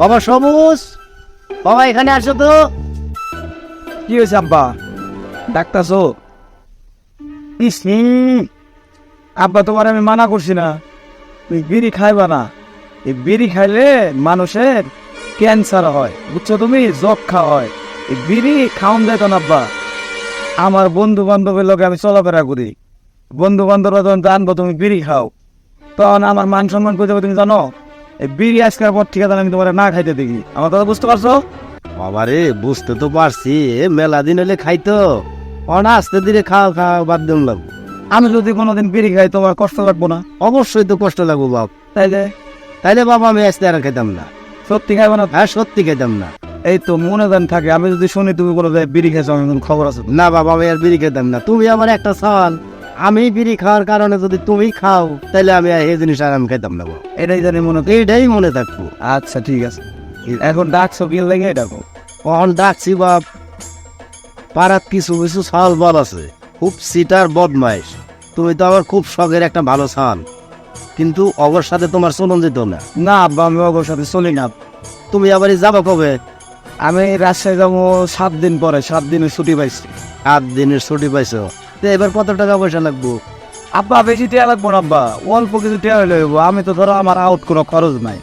বাবা সবুজ বাবা এখানে আসো তো। কি হয়েছে আব্বা? ডাক্তারছো আব্বা, তোমার আমি মানা করছি না। তুমি বিড়ি খাইবা না। এই বিড়ি খাইলে মানুষের ক্যান্সার হয়। বুঝছ তুমি? যক্ষা হয়। এই বিড়ি খাওন যেত না আব্বা। আমার বন্ধু বান্ধবের লোকে আমি চলাফেরা করি। বন্ধু বান্ধবরা যখন জানব তুমি বিড়ি খাও, তখন আমার মান সম্মান করে দেবো তুমি জানো? বিড়ি আজকের পর ঠিক আছে আমি তোমার না খাইতে দেখি। আমার কথা বুঝতে পারছ? বাবারে বুঝতে তো পারছি। মেলা দিন হলে খাইতো। অনা আস্তে ধীরে খাও খাও বাদ দিন লাগবো। আমি যদি কোনোদিন বিড়ি খাই তোমার কষ্ট লাগবো না? অবশ্যই তো কষ্ট লাগবো বাপ। তাইলে? তাইলে বাবা আমি আজকে আর খাইতাম না। সত্যি খাইবো না হ্যাঁ সত্যি খাইতাম না। এই তো মনে দেন থাকে আমি যদি শুনি তুমি বলো যে বিড়ি খেয়েছো আমি খবর আছে। না বাবা আমি আর বিড়ি খেতাম না। তুমি আমার একটা সওয়াল আমি বিড়ি খাওয়ার কারণে যদি তুমি খাও তাহলে আমি এই জিনিস আর আমি খাইতাম না এটাই জানি মনে করি এইটাই মনে থাকব। আচ্ছা ঠিক আছে। এখন ডাকছো বিল লেগে ডাকো কখন ডাকছি বাপ পাড়াত কিছু কিছু সাল বল আছে। খুব সিটার বদমাইশ। তুমি তো আমার খুব শখের একটা ভালো সাল কিন্তু অগর সাথে তোমার চলন যেত না। না আব্বা আমি ওর সাথে চলি না। তুমি আবার যাব কবে? আমি রাজশাহী যাব সাত দিন পরে সাত দিনের ছুটি পাইছি। আট দিনের ছুটি পাইছো? তো এবার কত টাকা পয়সা লাগবো? আব্বা, বেশি টেয়া লাগবো না, আব্বা। অল্প কিছু টেয়া হইবো। আমি তো ধরো আমার আউট কোনো খরচ নাই।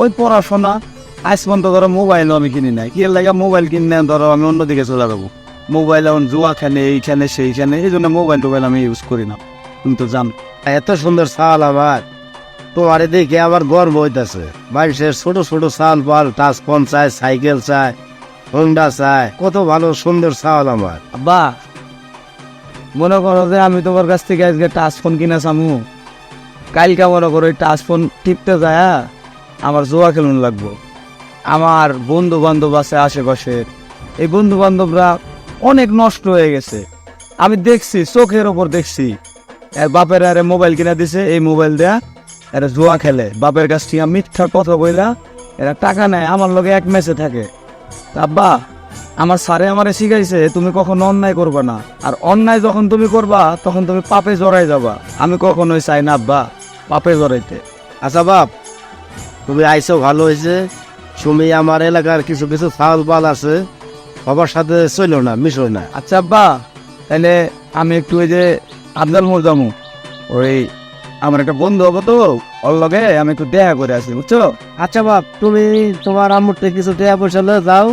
ওই পড়াশোনা, আজ পর্যন্ত ধরো মোবাইল আমি কিনি নাই। কি লাগে মোবাইল কিনে ধরো আমি অন্যদিকে চলে যাব। মোবাইল এখন জুয়া খেলে এইখানে সেইখানে এই জন্য মোবাইল টোবাইল আমি ইউজ করি না। তুমি তো জানো। এত সুন্দর সাল আমার তোমারে দেখে আবার গর্ব হইতাছে। মানুষের ছোট ছোট সাল পাল, টাচ ফোন চায়, সাইকেল চায়, হোন্ডা চায়। কত ভালো সুন্দর সাল আমার। আব্বা মনে করো যে আমি তোমার কাছ থেকে আজকে টাচ ফোন কিনে সামু কালকে মনে করো ওই টাচ ফোন টিপতে যায় হ্যাঁ? আমার জোয়া খেলুন লাগবো। আমার বন্ধু বান্ধব আছে আশেপাশে। এই বন্ধু বান্ধবরা অনেক নষ্ট হয়ে গেছে। আমি দেখছি, চোখের ওপর দেখছি। এর বাপের আরে মোবাইল কিনে দিছে, এই মোবাইল দেয়া এরা জুয়া খেলে। বাপের কাছ থেকে মিথ্যা কথা কইলা এরা টাকা নেয়, আমার লগে এক ম্যাচে থাকে। আব্বা আমার স্যারে আমারে শিখাইছে তুমি কখনো অন্যায় করবে না। আর অন্যায় যখন তুমি করবা তখন তুমি পাপে জড়াই যাবা। আমি কখনোই চাই না আব্বা পাপে জড়াইতে। আচ্ছা বাপ তুমি আইসো ভালো হয়েছে তুমি আমার এলাকার কিছু কিছু ফাউল পাল আছে। সবার সাথে চলো না মিশো না। আচ্ছা আব্বা তাহলে আমি একটু ওই যে আফজাল মোর যাব ওই আমার একটা বন্ধু হব তো ওর লগে আমি একটু দেখা করে আসি বুঝছ? আচ্ছা বাপ তুমি তোমার আম্মুর থেকে কিছু টাকা পয়সা যাও।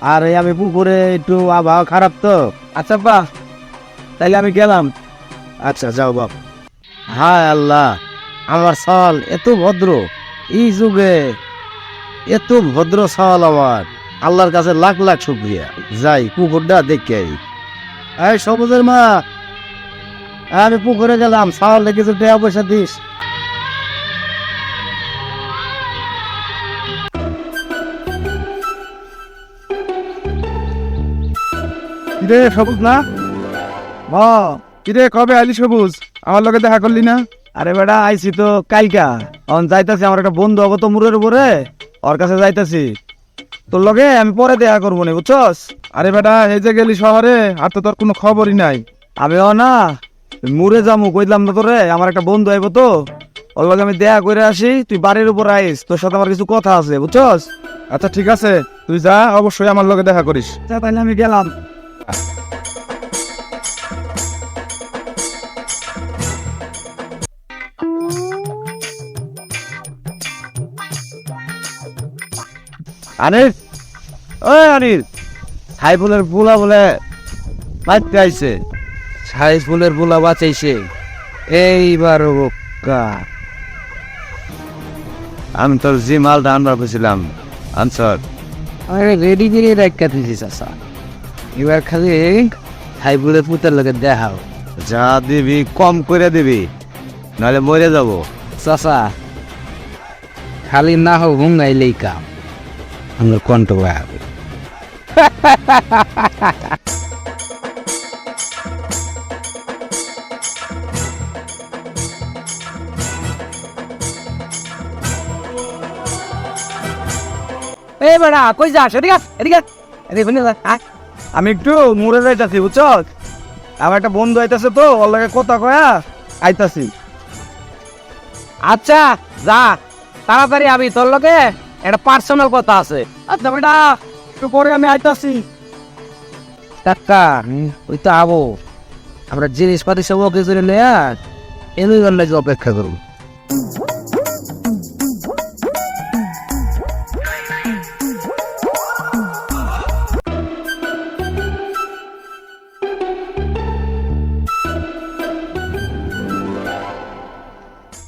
আর এই আমি পুকুরে একটু আবহাওয়া খারাপ তো। আচ্ছা আব্বা। তাইলে আমি গেলাম। আচ্ছা যাও বাপ। হায় আল্লাহ আমার সাল এত ভদ্র। এই যুগে এত ভদ্র সাল আমার। আল্লাহর কাছে লাখ লাখ শুক্রিয়া। যাই পুকুরটা দেখে আই। এই সবুজের মা আমি পুকুরে গেলাম। সাল কিছু টাকা পয়সা দিস। কিরে সবুজ না? ও কিরে কবে আলি সবুজ? আমার লগে দেখা করলি না? আরে বেটা আইছি তো কালকা। এখন যাইতাছি আমার একটা বন্ধু হব তো মুরের উপরে। ওর কাছে যাইতাছি। তোর লগে আমি পরে দেখা করব নি বুঝছস? আরে বেটা এই যে গেলি শহরে আর তো তোর কোনো খবরই নাই। আমিও না মুরে যামু কইলাম না তোরে আমার একটা বন্ধু আইবো তো। ওর লগে আমি দেখা করে আসি তুই বাড়ির উপর আইস তোর সাথে আমার কিছু কথা আছে বুঝছস? আচ্ছা ঠিক আছে তুই যা অবশ্যই আমার লগে দেখা করিস। আচ্ছা তাহলে আমি গেলাম। আনিস? ওই আনিস। সাইফুলের বুলা বলে বাঁচতে আইছে। সাইফুলের বুলা বাঁচাইছে। এইবার বোকা। আমি তোর জি মালটা আনবার পেয়েছিলাম আনসার আরে রেডি করে রাখা দিয়েছিস আসা এবার খালি সাইফুলের পুতের লোকে দেখাও। যা দিবি কম করে দিবি নাহলে মরে যাব। চাচা খালি না হোক হুঙ্গাইলেই কাম আমরা কন্ট হবে এ বেড়া কই যাস? এদিকে এদিকে এদিকে শুনে আয়। আমি একটু মুড়ে যাইতাছি বুঝছ আমার একটা বন্ধু আইতাছে তো, ওর লাগে কথা কয়া আইতাছি। আচ্ছা যা, তাড়াতাড়ি আমি তোর লগে একটা পার্সোনাল কথা আছে। আচ্ছা বেটা, একটু পরে আমি আইতাছি। কাকা ওই তো আবো। আমরা জিনিসপাতি সব ওকে করে নেয়া এমনি অপেক্ষা করব।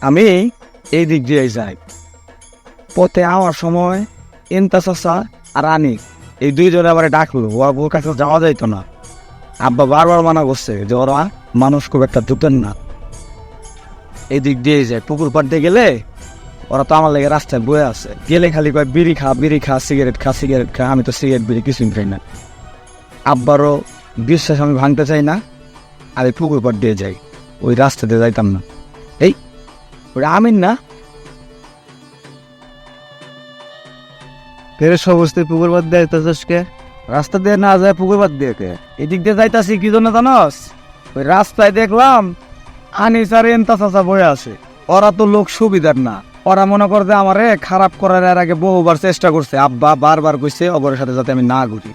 আমি এই দিক দিয়ে যাই। পথে আওয়ার সময় এনতা চাষা আর আনি, এই দুইজনে আমার ডাকলো ও ওর কাছে যাওয়া যাইতো না। আব্বা বারবার মানা করছে যে ওরা মানুষ খুব একটা ঢুকেন না। এই দিক দিয়ে যায় পুকুর পাড়তে গেলে ওরা তো আমার লেগে রাস্তায় বয়ে আছে। গেলে খালি কয়, বিড়ি খা বিড়ি খা, সিগারেট খা সিগারেট খা, আমি তো সিগারেট, বিড়ি কিছুই খাই না। আব্বারও বিশ্বাস আমি ভাঙতে চাই না আর এই পুকুর পাড় দিয়ে যাই, ওই রাস্তা দিয়ে যাইতাম না। এই না। ফের সমস্ত পুকুর মধ্যে আইতেছকে রাস্তা দিয়ে না যায় পুকুর বাদ দিয়ে এদিক দিয়ে যাইতাছি কি জন্য জানস? ওই রাস্তায় দেখলাম চাচা বয়ে আছে। ওরা তো লোক সুবিধার না। ওরা মনে আমারে খারাপ করার এর আগে বহুবার চেষ্টা করছে। আব্বা বারবার কইছে অগরের সাথে যাতে আমি না ঘুরি।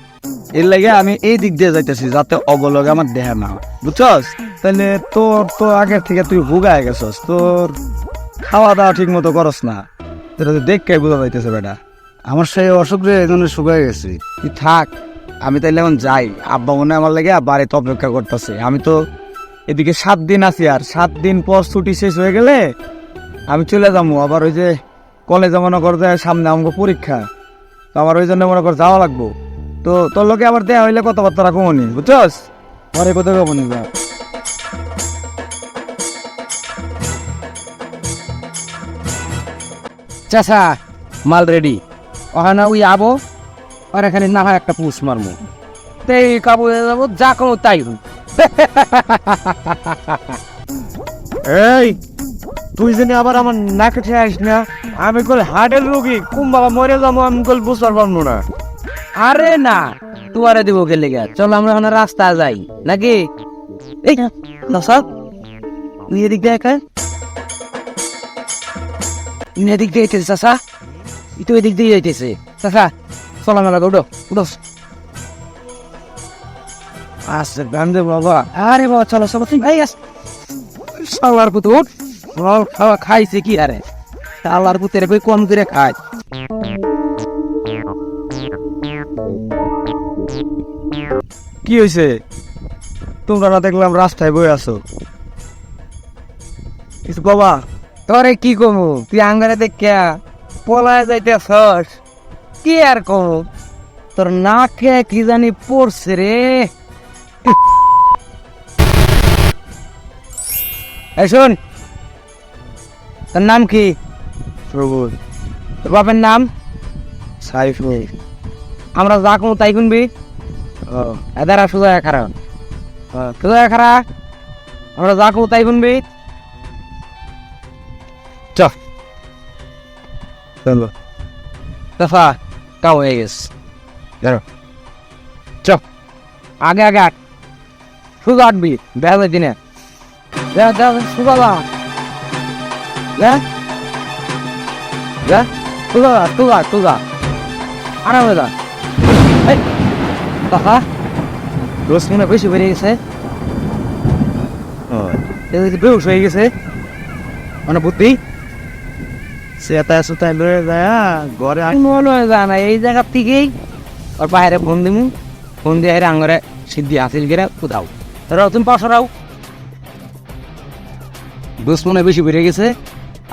এর লাগে আমি এই দিক দিয়ে যাইতেছি যাতে অগলগে আমার দেহা না। বুঝছস? তাহলে তোর তো আগের থেকে তুই ভুগায় গেছস। তোর খাওয়া দাওয়া ঠিক মতো করস না। এটা তো দেখে বোঝা যাইতেছে বেটা। আমার সেই অসুখ রে এই জন্য শুকায় গেছি। তুই থাক, আমি তাইলে এখন যাই। আব্বা মনে আমার লাগে বাড়িতে অপেক্ষা করতেছে। আমি তো এদিকে সাত দিন আছি আর। সাত দিন পর ছুটি শেষ হয়ে গেলে আমি চলে যাব। আবার ওই যে কলেজে মনে কর যে সামনে আমাকে পরীক্ষা। তো আমার ওই জন্য মনে কর যাওয়া লাগবো। তো তোর লোকে আবার দেয়া হইলে কথাবার্তা রাখব নি বুঝছস? পরে কোথাও যাব নি চাচা মাল রেডি। ওখানে ওই আবো আর এখানে না হয় একটা পুষ মারমু। তাই কাবু যাব যা কোনো তাই এই তুই জানি আবার আমার নাকে আসিস না? আমি কল হার্টের রোগী কুম বাবা মরে যাব আমি কল বুঝতে পারব না। আরে না তুয়ারে দিব গেলে গা চলো আমরা ওখানে রাস্তা যাই নাকি? এই চাচা তুই এদিক দিয়ে তুই এদিক দিয়ে যাইতেছে চাচা। তুই তো এদিক দিয়ে যাইতেছে চাচা চলো মেলা উঠো উঠো। আচ্ছা গান্ধে বাবা। আরে বাবা, চলো চলো তুই ভাই, আস। সালার পুত, উঠ। খাওয়া খাইছে কি আরে? সালার পুতের বই কম করে খায়? কি হয়েছে তোমরা না দেখলাম রাস্তায় বয়ে আছো। কিছু বাবা তোরে কি কমু? তুই আঙ্গারে দেখিয়া পলায় যাইতেছস। কি আর কমু? তোর না নাকে কি জানি পড়ছে রে। এই শোন তোর নাম কি? তোর বাপের নাম? সাইফুল। আমরা যা কমু তাই শুনবি ও, এদারা সোজা খারাপ হ্যাঁ, সোজা খারা আমরা যা কমু তাই শুনবি চ চলো দফা কাউ হয়ে গেছে যাও। চ আগে আগে আট সুগা আটবি বেলা দিনে আরামে এই দফা রোজ মনে বেশি বেড়ে গেছে বেউস হয়ে গেছে মানে বুদ্ধি সেটা সুতায় লয়ে যায় ঘরে আস মনে হয় জানা এই জায়গা থেকেই ওর বাইরে ফোন দিমু। ফোন দিয়ে হেরে আঙরে সিদ্ধি হাসিল গেলে কোথাও। রাও তুমি পাশে রাও। দুশ্মনে বেশি বেড়ে গেছে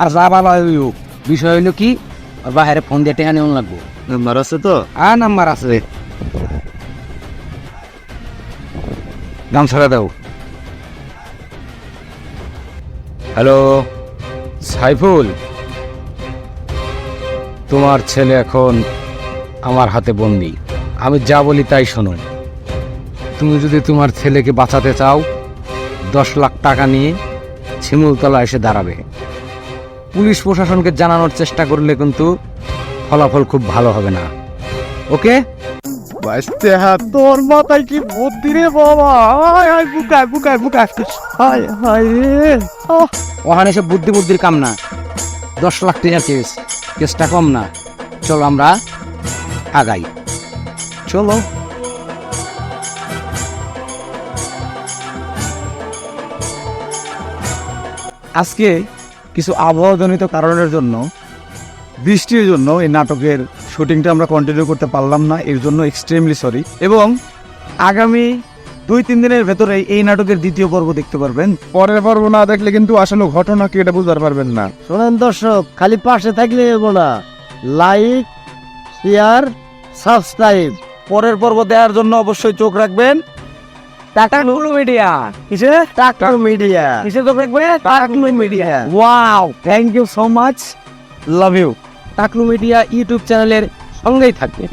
আর যা ভালো বিষয় হইল কি ওর বাইরে ফোন দিয়ে টেকা নেওয়া লাগবো। নাম্বার আছে তো? আর নাম্বার আছে। দাম ছাড়া দাও। হ্যালো সাইফুল। তোমার ছেলে এখন আমার হাতে বন্দি। আমি যা বলি তাই শোনো। তুমি যদি তোমার ছেলেকে বাঁচাতে চাও দশ লাখ টাকা নিয়ে ছিমুলতলা এসে দাঁড়াবে। পুলিশ প্রশাসনকে জানানোর চেষ্টা করলে কিন্তু ফলাফল খুব ভালো হবে না। ওকে? তোর মাথায় কি বুদ্ধি রে বাবা? হায় হায় বুকায় বুকায় বুকায়। হায় হায় রে। ওখানে সব বুদ্ধি বুদ্ধির কাম না। দশ লাখ টাকার কেস কেসটা কম না। চলো আমরা আগাই। চলো। আজকে কিছু আবহাওয়াজনিত কারণের জন্য, বৃষ্টির জন্য এই নাটকের শুটিংটা আমরা কন্টিনিউ করতে পারলাম না, এর জন্য এক্সট্রিমলি সরি এবং আগামী দুই তিন দিনের ভেতরে এই নাটকের দ্বিতীয় পর্ব দেখতে পারবেন। পরের পর্ব না দেখলে কিন্তু আসলে ঘটনা কি এটা বুঝতে পারবেন না। শোনেন দর্শক খালি পাশে থাকলে হব না। লাইক শেয়ার সাবস্ক্রাইব পরের পর্ব দেওয়ার জন্য অবশ্যই চোখ রাখবেন। টাটা টাকলু মিডিয়া। কিসে? টাক্টর মিডিয়া। কিসে চোখ রাখবে টাকলু media. Wow thank you so much love you টাকলু media YouTube চ্যানেলের সঙ্গেই থাকবে